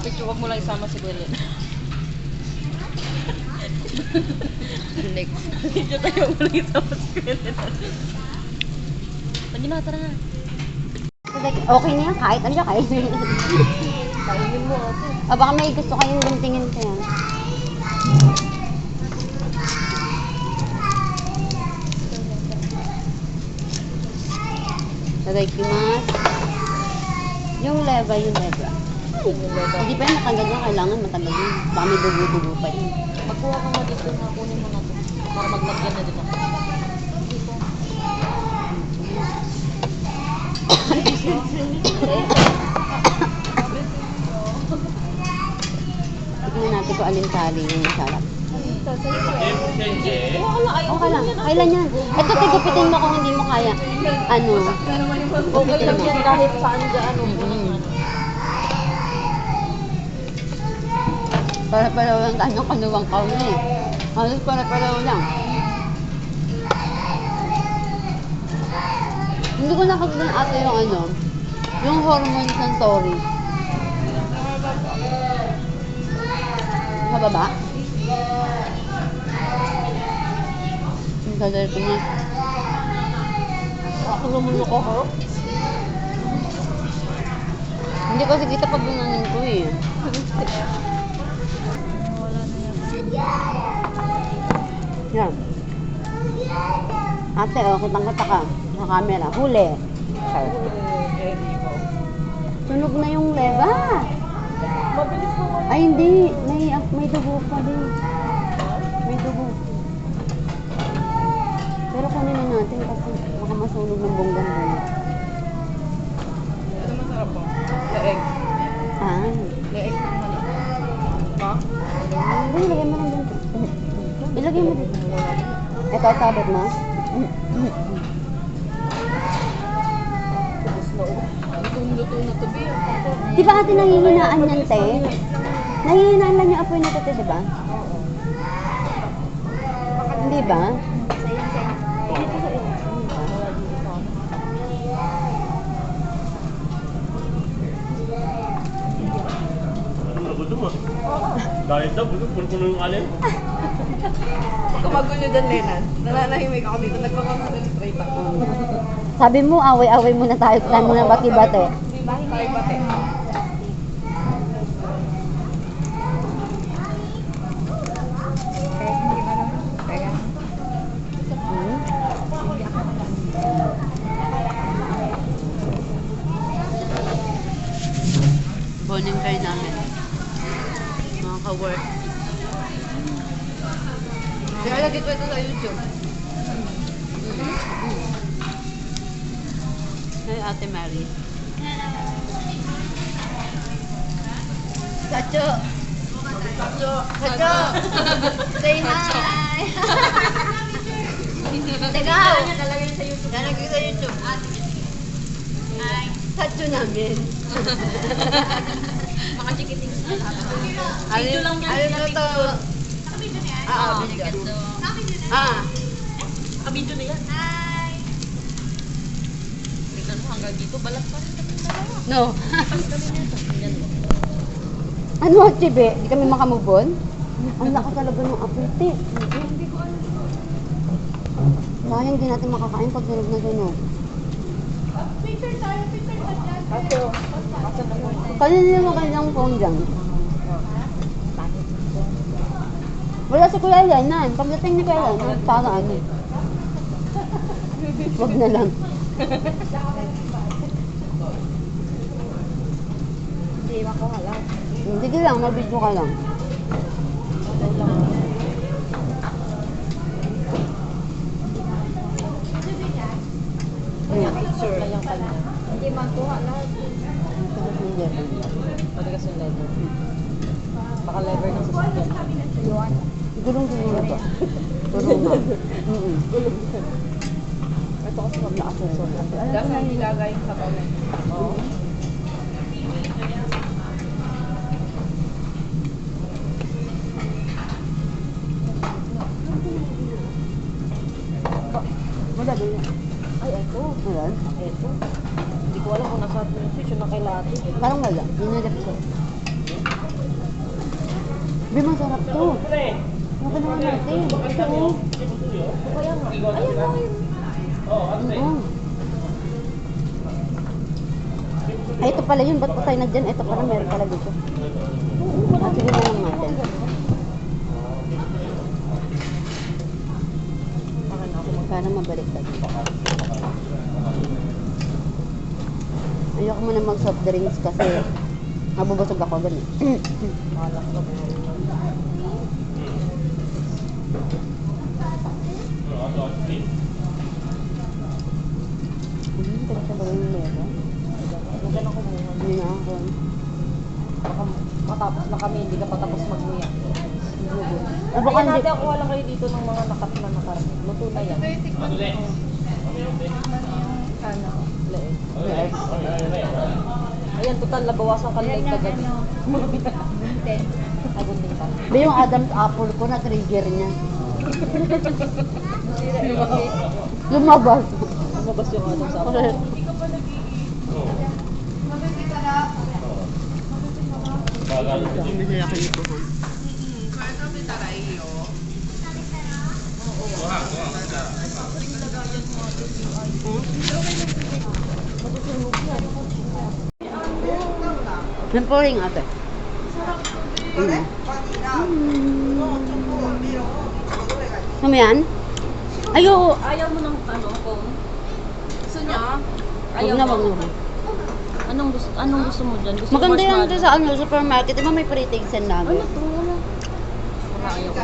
Picture, wag mo lang isama si Gwilyn. Next. Video tayo, wag mo lang isama si Gwilyn. Lagi na, tara na. Okay na yan, kahit ano siya, kahit Kainin mo ako. Ah, baka may gusto kayong guntingin ko yan. Tadakimasu. Yung leva, yung leva. Hindi pa yan matagal yan, kailangan matagal yun. Baka may dugo-dugo pa yun. Magkuha ka mo dito na kunin mo na to. Para maglagyan na dito. Tignan natin kung alin sali yung masarap. Ay, Okay lang, kailan yan? Ito, tigupitin mo kung hindi mo kaya. Ano? Okay lang yan kahit saan dyan. Ano, Para pala lang tayo ng kanuwang kauna eh. Halos para pala lang. Hindi ko nakagdan ata yung ano, yung hormones ng Tori. Mababa? Ang tagal ko na. Ako naman ako? Hindi kasi kita pag ko eh. Yan. Ate, oh, kitang kita ka sa camera. Huli. Sir. Sunog na yung leva. Mabilis naman. Ay, hindi. May, may dugo pa din. May dugo. Pero kunin na natin kasi baka masunog ng bonggang-bongga. Luto-luto na. Di ba ate nangihinaan yan, te? Nangihinaan lang yung apoy na to, te, di ba? Hindi ba? Dahil daw, gusto puno yung alin. Kung magulo dyan, Lenan. Nananahimik ako dito. Nagpapakonsentrate ako. Sabi mo, away-away muna tayo. Plan mo na bati-bati. Tayo. Hmm? Boning kayo namin. Mga ka-work. Kaya lagi ko ito sa YouTube. Hey, Ate Mary. Sacho! Sacho! Sacho! Say hi! Teka! Lalagay sa YouTube. Lalagay sa YouTube. Hi! Sacho namin. Mga chikiting sa lang yan. alin na to? Ah, video. Ah, Kabidyo na yan. Hi! Tignan mo hanggang dito, balat pa rin kami dalawa. no. Pas kami nito. Yan mo. ano, Chibe? Di kami makamubon? Ang lakas talaga ng apete. Sayang di natin makakain pag sunog na sunog. Kaso, kaso naman. Kanina mo kanyang phone dyan. Wala si Kuya Lenan. Pagdating ni Kuya Lenan, para ano. Wag na lang. Hindi, makuha lang. Sige lang, mabidyo ka lang. Hmm. Picture. Hindi makuha lahat. Matigas yung leather. Baka leather ng sasakyan. Yun. Gulong siguro to. Gulong na. Mm-mm. Ito kasi mablakas yung soda. Dahil na nilagay sa bawang. Oo. Wala din yan. Ay, ito. Wala? Ito. Hindi ko alam kung nasa yung switch yung nakailati. Parang wala. Yun yung ko. Be, masarap to. Ano naman natin? Ito, oh. Kaya nga. Ayun na yun. Oo. Ay, ito pala yun. Ba't patay na dyan? Ito pala, meron pala dito. Ah, sige na lang natin. Para mabalik dito. Ayoko muna mag soft drinks kasi mabubusog ako ganun. Malak na po. Hmm, pero sa bagay yung meron. Maganda ko muna. Hindi na ako. Baka matapos na kami, hindi ka pa tapos magmuya. Baka Kaya hindi. natin kuha lang kayo dito ng mga nakat na nakarami. Luto na yan. Ano? Leeg. Yes. Ayan, total, nabawasan ka leeg kagabi. Ay, gunting ka. Ba yung Adam's apple ko na trigger niya. Lumabas. Lumabas yung ano sa po rin ate. Mm. Ano yan? Ayo, Ayaw mo ng ano, kung? Gusto niya? Wag na, wag na. Anong gusto, anong gusto mo dyan? Gusto mo Maganda yan marshmallow? sa ano, supermarket. Di ba may pre-taste Ano namin? to? Wala, ayaw ko.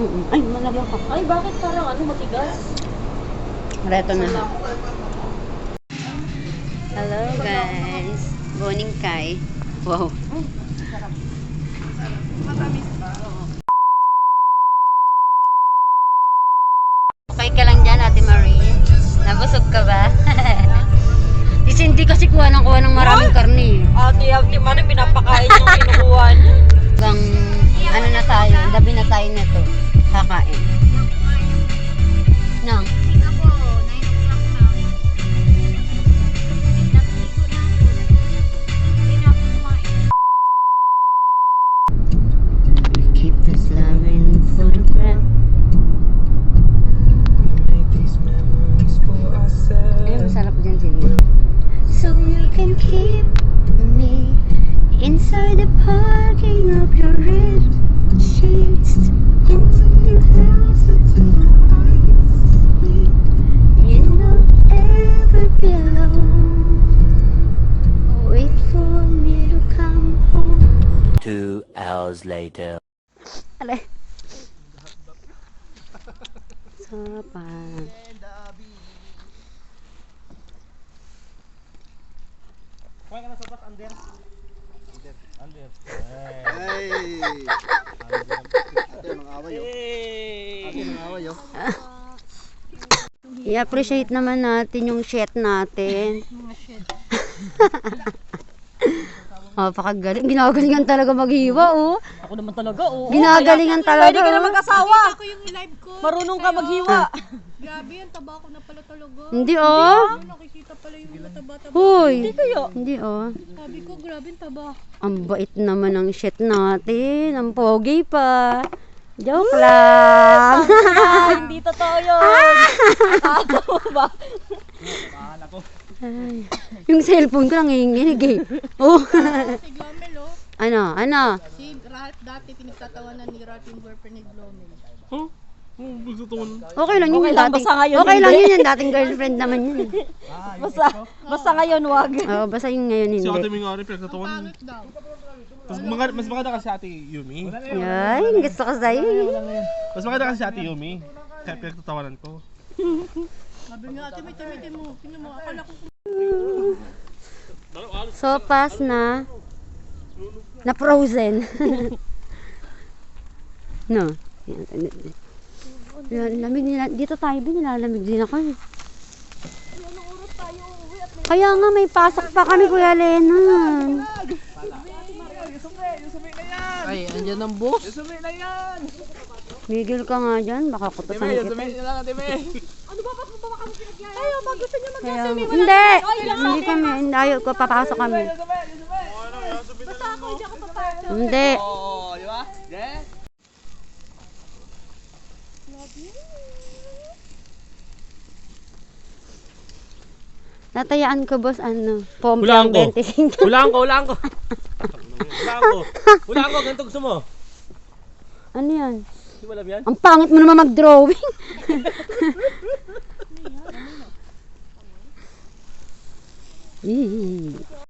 Mm-mm. Ay, malabang ka. Ay, bakit parang ano, matigas? Reto na. Hello guys. Morning Kai. Wow. Okay Cindy kasi kuha ng kuha ng maraming karne. eh. Ate, ate, man, pinapakain yung kinukuha niya. Hanggang ano na tayo, gabi na tayo nito. Kakain. Nang. Keep this Loving photograph. make these memories for ourselves. Ayun, masarap dyan sige. So you can keep me inside the parking of your red sheets. You will ever be alone. Wait for me to come home. Two hours later. Alay. Sapa. Kumain ka na sa bus, Ander. Ander. Hey! Ate, mga away oh. Ate, mga away oh. I-appreciate naman natin yung shit natin. oh, pakagaling. Ginagalingan talaga maghiwa, oh. Ako naman talaga, oo. Ginagalingan talaga. Pwede ka na oh. mag-asawa. Ako yung live ko. Marunong ka maghiwa. Grabe yan, taba ko na pala talaga. Hindi, oh. Ano, nakikita pala yung mga taba-taba. Huy. Hindi kayo. Hindi, oh. Sabi ko, grabe yung taba. Ang bait naman ng shit natin. Ang pogi pa. Joke lang. Hindi totoo yun. Mo ba? Ay, yung cellphone ko nanginginig eh. Oh. Si Glomel, oh. ano, ano? Si Ralph dati pinagtatawanan ni Ralph yung boyfriend ni Glomel. Huh? Oh, gusto to Okay lang yun Okay yung lang, dating. basta ngayon okay lang yun yung dating girlfriend naman yun. eh. Basta, basta ngayon, wag. Oo, basta yung ngayon Si Ate hindi. Ming nga rin pinagtatawan. Mas maganda, mas maganda kasi si Ate Yumi. Yan, gusto ko sa'yo. Mas maganda kasi si Ate Yumi. Kaya pinagtatawanan ko. Sabi nga, ate, may timitin mo. Tingnan mo, akala ko Sopas na na frozen. no. Yan, lamig nila. Dito tayo din, nilalamig din ako. Kaya nga may pasok pa kami, Kuya Lennon. Ay, andyan ang boss. Migil ka nga dyan, baka kutusan kita. Ayaw, pag gusto niya mag Kaya, hindi! Hindi kami, hindi, ayaw ko, papasok kami. Basta ako, hindi ako papasok. Hindi. Yeah? Natayaan ko, boss, ano, pompe Hulaan ang ko. 25. Hulaan ko, hulaan ko. Hulaan ko. Hulaan ko, ganito gusto mo. ano yan? Hindi mo alam yan? Ang pangit mo naman mag-drawing. 이